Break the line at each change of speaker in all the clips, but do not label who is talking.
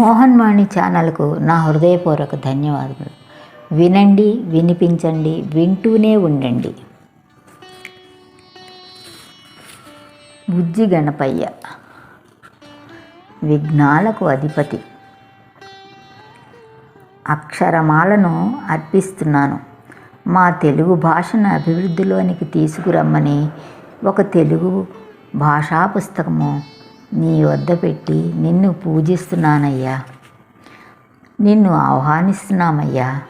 మోహన్ వాణి ఛానల్కు నా హృదయపూర్వక ధన్యవాదములు. వినండి వినిపించండి వింటూనే ఉండండి. బుజ్జి గణపయ్య విఘ్నాలకు అధిపతి. అక్షరమాలను అర్పిస్తున్నాను. మా తెలుగు భాషను అభివృద్ధిలోనికి తీసుకురమ్మని ఒక తెలుగు భాషా పుస్తకము నీ వద్ద పెట్టి నిన్ను పూజిస్తున్నానయ్యా. నిన్ను ఆహ్వానిస్తున్నామయ్యా.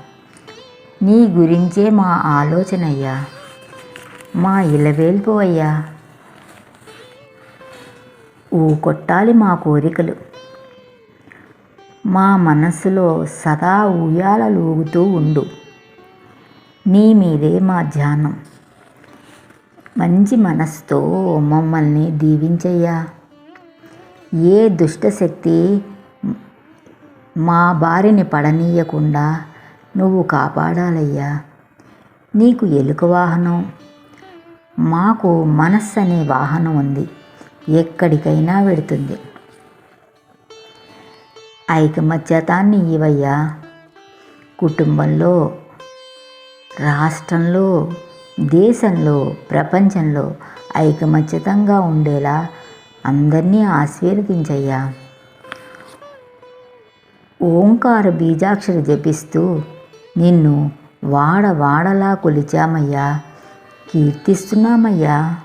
నీ గురించే మా ఆలోచనయ్యా. మా ఇలవేల్పు అయ్యా. ఊ కొట్టాలి మా కోరికలు. మా మనస్సులో సదా ఊయాలలూగుతూ ఉండు. నీ మీదే మా ధ్యానం. మంచి మనస్సుతో మమ్మల్ని దీవించయ్యా. ఏ దుష్టశక్తి మా బారిని పడనీయకుండా నువ్వు కాపాడాలయ్యా. నీకు ఎలుక వాహనం మాకు మనస్సు అనే వాహనం ఉంది. ఎక్కడికైనా వెడుతుంది. ఐకమత్యతాన్ని ఇవయ్యా కుటుంబంలో రాష్ట్రంలో దేశంలో ప్రపంచంలో ఐకమత్యతంగా ఉండేలా అందరినీ ఆశీర్వదించయ్యా. ఓంకార బీజాక్షర జపిస్తూ నిన్ను వాడ వాడలా కొలిచామయ్యా. కీర్తిస్తున్నామయ్యా.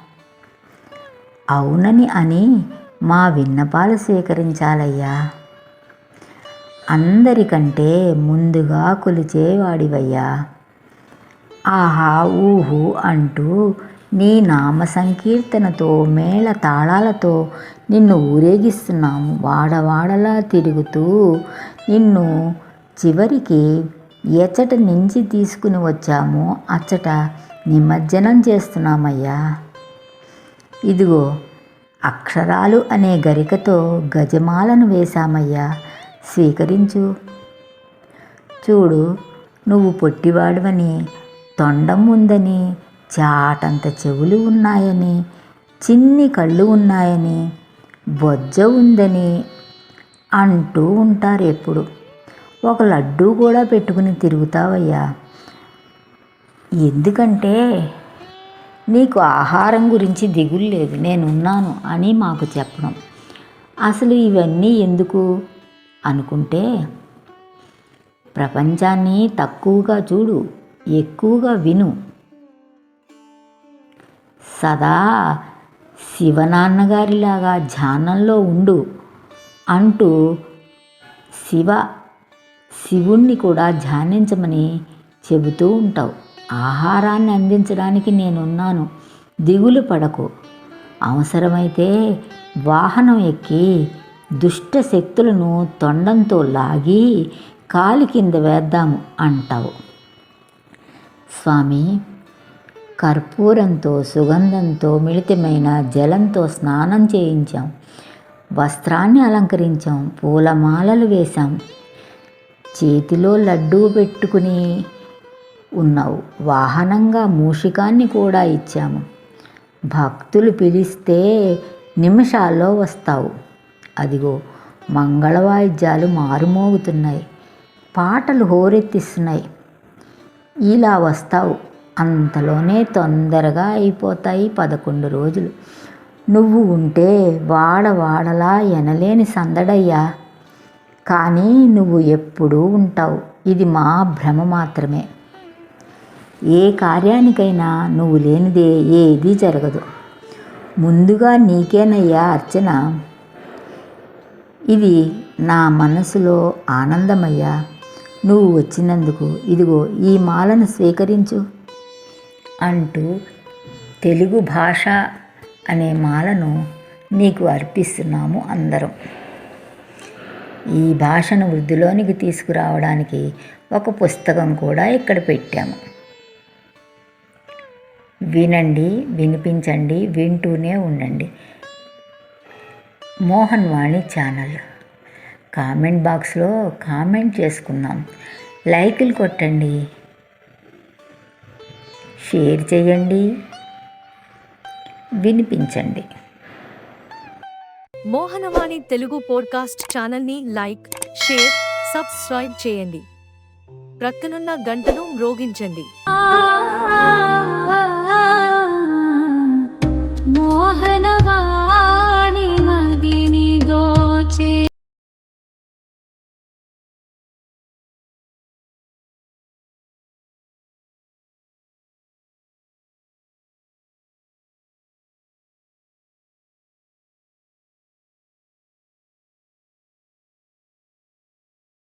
అవునని అని మా విన్నపాలు స్వీకరించాలయ్యా అందరికంటే ముందుగా కొలిచేవాడివయ్యా. ఆహా ఊహు అంటూ నీ నామ సంకీర్తనతో మేళ తాళాలతో నిన్ను ఊరేగిస్తున్నాము. వాడవాడలా తిరుగుతూ నిన్ను చివరికి ఎచ్చట నుంచి తీసుకుని వచ్చామో. అచ్చట నిమజ్జనం చేస్తున్నామయ్యా. ఇదిగో అక్షరాలు అనే గరికతో గజమాలను వేశామయ్యా. స్వీకరించు. చూడు నువ్వు పొట్టివాడువని తొండం ఉందని చాటంత చెవులు ఉన్నాయని చిన్ని కళ్ళు ఉన్నాయని బొజ్జ ఉందని అంటూ ఉంటారు ఎప్పుడు. ఒక లడ్డూ కూడా పెట్టుకుని తిరుగుతావయ్యా. ఎందుకంటే నీకు ఆహారం గురించి దిగులు లేదు నేనున్నాను అని మాకు చెప్పడం. అసలు ఇవన్నీ ఎందుకు? అనుకుంటే ప్రపంచాన్ని తక్కువగా చూడు ఎక్కువగా విను. సదా శివనాన్నగారిలాగా ధ్యానంలో ఉండు అంటూ శివ శివుణ్ణి కూడా ధ్యానించమని చెబుతూ ఉంటావు. ఆహారాన్ని అందించడానికి నేనున్నాను. దిగులు పడకు. అవసరమైతే వాహనం ఎక్కి దుష్ట శక్తులను తొండంతో లాగి కాలి కింద వేద్దాము అంటావు. స్వామి కర్పూరంతో సుగంధంతో మిళితమైన జలంతో స్నానం చేయించాం. వస్త్రాన్ని అలంకరించాం. పూలమాలలు వేశాం. చేతిలో లడ్డూ పెట్టుకుని ఉన్నావు వాహనంగా మూషికాన్ని కూడా ఇచ్చాము. భక్తులు పిలిస్తే నిమిషాల్లో వస్తావు. అదిగో మంగళవాయిద్యాలు మారుమోగుతున్నాయి. పాటలు హోరెత్తిస్తున్నాయి. ఇలా వస్తావు. అంతలోనే తొందరగా అయిపోతాయి పదకొండు రోజులు. నువ్వు ఉంటే వాడ వాడలా ఎనలేని సందడయ్యా. కానీ నువ్వు ఎప్పుడూ ఉంటావు. ఇది మా భ్రమ మాత్రమే. ఏ కార్యానికైనా నువ్వు లేనిదే ఏదీ జరగదు. ముందుగా నీకేనయ్యా అర్చన. ఇది నా మనసులో ఆనందమయ్యా. నువ్వు వచ్చినందుకు ఇదిగో ఈ మాలను స్వీకరించు. అంటూ తెలుగు భాష అనే మాలను నీకు అర్పిస్తున్నాము అందరం. ఈ భాషను వృద్ధిలోనికి తీసుకురావడానికి ఒక పుస్తకం కూడా ఇక్కడ పెట్టాము. వినండి వినిపించండి వింటూనే ఉండండి. మోహన్ వాణి ఛానల్. కామెంట్ బాక్స్లో కామెంట్ చేసుకుందాం. లైకులు కొట్టండి. షేర్ చేయండి. వినిపించండి.
మోహనవాణి తెలుగు పోడ్కాస్ట్ ఛానల్ని లైక్ షేర్ సబ్స్క్రైబ్ చేయండి. ప్రక్కనున్న గంటను మ్రోగించండి.
మోహనవా